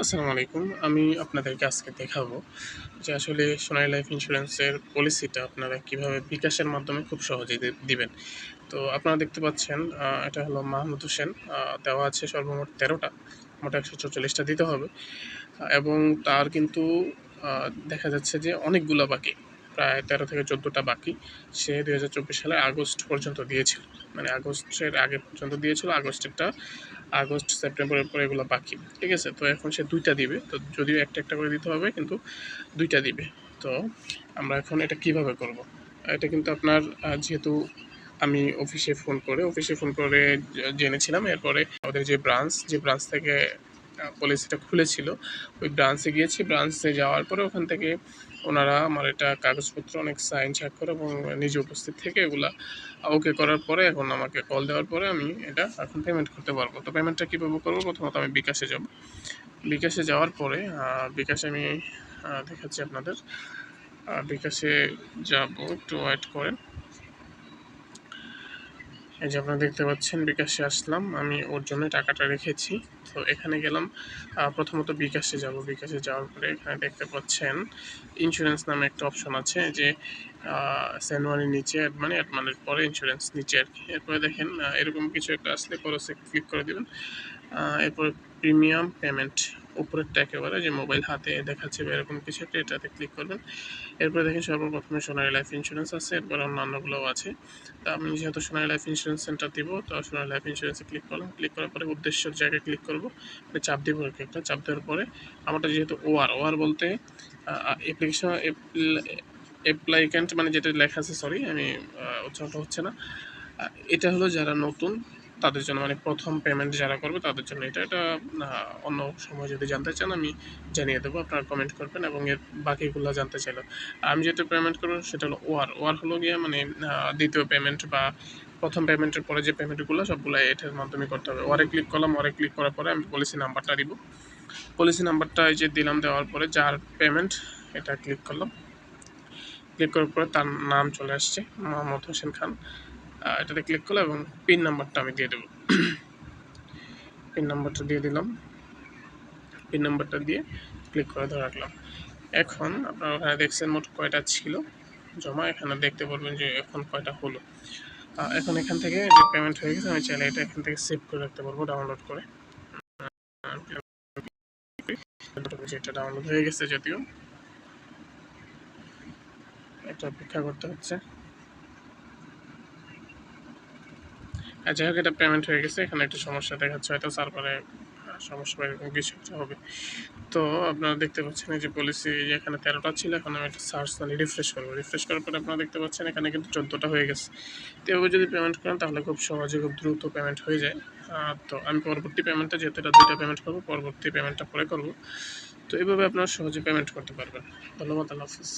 আসসালামু আলাইকুম। আমি আপনাদেরকে আজকে দেখাবো যে আসলে সোনালী লাইফ ইন্স্যুরেন্সের পলিসিটা আপনারা কীভাবে বিকাশের মাধ্যমে খুব সহজেই দি- দিবেন। তো আপনারা দেখতে পাচ্ছেন এটা হলো মাহমুদ হোসেন দেওয়া আছে সর্বমোট তেরোটা, মোট একশো চল্লিশটা দিতে হবে। এবং তার কিন্তু দেখা যাচ্ছে যে অনেকগুলো বাকি, প্রায় তেরো থেকে চোদ্দোটা বাকি সে চব্বিশ সালের আগস্ট পর্যন্ত দিয়েছিল। মানে আগস্টের আগে পর্যন্ত দিয়েছিল, আগস্টেরটা আগস্ট, সেপ্টেম্বরের পরে এগুলো বাকি, ঠিক আছে? তো এখন সে দুইটা দিবে, তো যদিও একটা একটা করে দিতে হবে, কিন্তু দুইটা দিবে। তো আমরা এখন এটা কীভাবে করব? এটা কিন্তু আপনার যেহেতু আমি অফিসে ফোন করে, অফিসে ফোন করে জেনেছিলাম, এরপরে আমাদের যে ব্রাঞ্চ যে ব্রাঞ্চ থেকে পলিসিটা খুলেছিল, ওই ব্রাঞ্চে গিয়েছি। ব্রাঞ্চে যাওয়ার পরে ওখান থেকে ওনারা আমার এটা কাগজপত্র, অনেক সাইন, স্বাক্ষর এবং নিজে উপস্থিত থেকে এগুলা ওকে করার পরে, এখন আমাকে কল দেওয়ার পরে আমি এটা এখন পেমেন্ট করতে পারব। তো পেমেন্টটা কীভাবে করব? প্রথমত আমি বিকাশে যাব। বিকাশে যাওয়ার পরে বিকাশে আমি দেখাচ্ছি আপনাদের। বিকাশে যাব, একটু ওয়েট করেন। এই যে আপনারা দেখতে পাচ্ছেন, বিকাশে আসলাম। আমি ওর জন্য টাকাটা রেখেছি। তো এখানে গেলাম। প্রথমত বিকাশে যাব। বিকাশে যাওয়ার পরে এখানে দেখতে পাচ্ছেন ইন্স্যুরেন্স নামে একটা অপশন আছে যে স্যানুয়ারির নিচে মানে অ্যাডমানের পরে ইন্স্যুরেন্স নিচে আর কি। এরপরে দেখেন এরকম কিছু একটা আসলে খরচে ক্লিক করে দেবেন। এরপরে প্রিমিয়াম পেমেন্ট উপরেরটা একেবারে যে মোবাইল হাতে দেখাচ্ছে বা এরকম কিছু একটা, এটাতে ক্লিক করবেন। এরপরে দেখেন সর্বপ্রথমে সোনালী লাইফ ইন্স্যুরেন্স আছে, এরপরে অন্যান্যগুলোও আছে। তা আমি যেহেতু সোনারি লাইফ ইন্স্যুরেন্স সেন্টার দিব, তো সোনালী লাইফ ইন্স্যুরেন্সে ক্লিক করলাম। ক্লিক করার পরে উদ্দেশ্যের জায়গায় ক্লিক করব। মানে চাপ দিব একটা, চাপ দেওয়ার পরে আমারটা যেহেতু ওআর ওআর বলতে অ্যাপ্লিকেশন অ্যাপ্লাইক্যান্ট মানে যেটা লেখা আছে সরি আমি উচ্চারণটা হচ্ছে না। এটা হলো যারা নতুন তাদের জন্য মানে প্রথম পেমেন্ট যারা করবে তাদের জন্য এটা এটা অন্য সময় যদি জানতে চান আমি জানিয়ে দেবো, আপনারা কমেন্ট করবেন এবং এর বাকিগুলো জানতে চাইলে। আমি যেটা পেমেন্ট করব সেটা হলো ওয়ার। ওয়ার হলো গিয়ে মানে দ্বিতীয় পেমেন্ট বা প্রথম পেমেন্টের পরে যে পেমেন্টগুলো সবগুলো এটার মাধ্যমে করতে হবে। ওয়ারে ক্লিক করলাম, ওয়ারে ক্লিক করার পরে আমি পলিসি নাম্বারটা দিব। পলিসি নাম্বারটা এই যে দিলাম দেওয়ার পরে যার পেমেন্ট এটা ক্লিক করলাম। ক্লিক করার পরে তার নাম চলে আসছে, মোহাম্মদ হোসেন খান। এটাতে ক্লিক করলাম এবং পিন নাম্বারটা আমি দিয়ে দেবো। পিন নাম্বারটা দিয়ে দিলাম। পিন নাম্বারটা দিয়ে ক্লিক করে ধরে রাখলাম। এখন আপনারা ওখানে দেখছেন মোট কয়টা ছিল? জমা, এখানে দেখতে পারবেন যে এখন কয়টা হলো। এখন এখান থেকে যে পেমেন্ট হয়ে গেছে, আমি চাইলে এটা এখান থেকে সেভ করে রাখতে পারব ডাউনলোড করে। যেটা ডাউনলোড হয়ে গেছে যদিও। এটা অপেক্ষা করতে হচ্ছে। যাই হোক, এটা পেমেন্ট হয়ে গেছে। এখানে একটা সমস্যা দেখাচ্ছে, হয়তো সার্ভারে সমস্যা এরকম কিছু একটা হবে। তো আপনারা দেখতে পাচ্ছেন এই যে পলিসি এখানে তেরোটা ছিল, এখন আমি একটা সার্চ মানে রিফ্রেশ করব। রিফ্রেশ করার পরে আপনারা দেখতে পাচ্ছেন এখানে কিন্তু চোদ্দোটা হয়ে গেছে। তো এভাবে যদি পেমেন্ট করেন, তাহলে খুব সহজে, খুব দ্রুত পেমেন্ট হয়ে যায়। তো আমি পরবর্তী পেমেন্টটা যেহেতু এটা দুইটা পেমেন্ট করব, পরবর্তী পেমেন্টটা পরে করব। তো এইভাবে আপনারা সহজে পেমেন্ট করতে পারবেন। ধন্যবাদ, আল্লাহ হাফিজ।